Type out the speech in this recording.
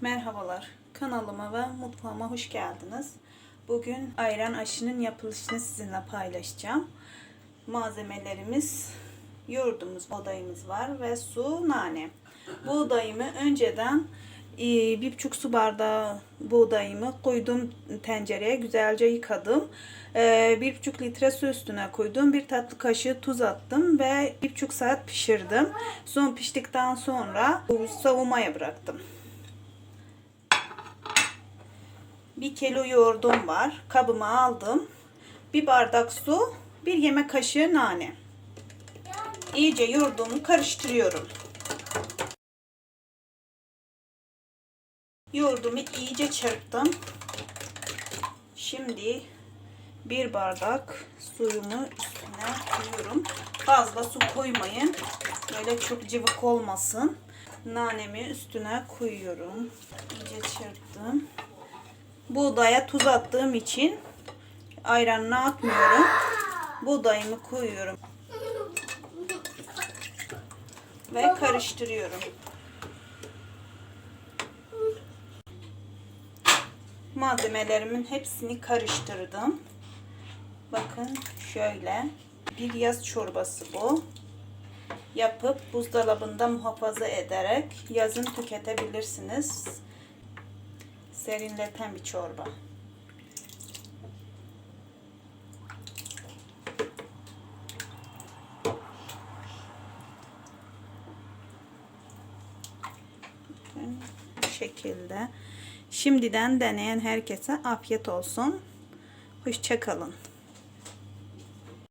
Merhabalar, kanalıma ve mutfağıma hoş geldiniz. Bugün ayran aşının yapılışını sizinle paylaşacağım. Malzemelerimiz, yoğurdumuz, buğdayımız var ve su, nane. Buğdayımı önceden e, bir buçuk su bardağı buğdayımı koydum tencereye güzelce yıkadım. E, Bir buçuk litre su üstüne koydum. Bir tatlı kaşığı tuz attım ve bir buçuk saat pişirdim. Son piştikten sonra savunmaya bıraktım. Bir kilo yoğurdum var. Kabıma aldım. Bir bardak su, bir yemek kaşığı nane. İyice yoğurdumu karıştırıyorum. Yoğurdumu iyice çırptım. Şimdi bir bardak suyumu üstüne koyuyorum. Fazla su koymayın. Böyle çok cıvık olmasın. Nanemi üstüne koyuyorum. İyice çırptım. Buğdaya tuz attığım için ayranını atmıyorum. Buğdayımı koyuyorum. Ve karıştırıyorum. Malzemelerimin hepsini karıştırdım. Bakın şöyle bir yaz çorbası bu. Yapıp buzdolabında muhafaza ederek yazın tüketebilirsiniz. Serinleten bir çorba. Bu şekilde. Şimdiden deneyen herkese afiyet olsun. Hoşçakalın.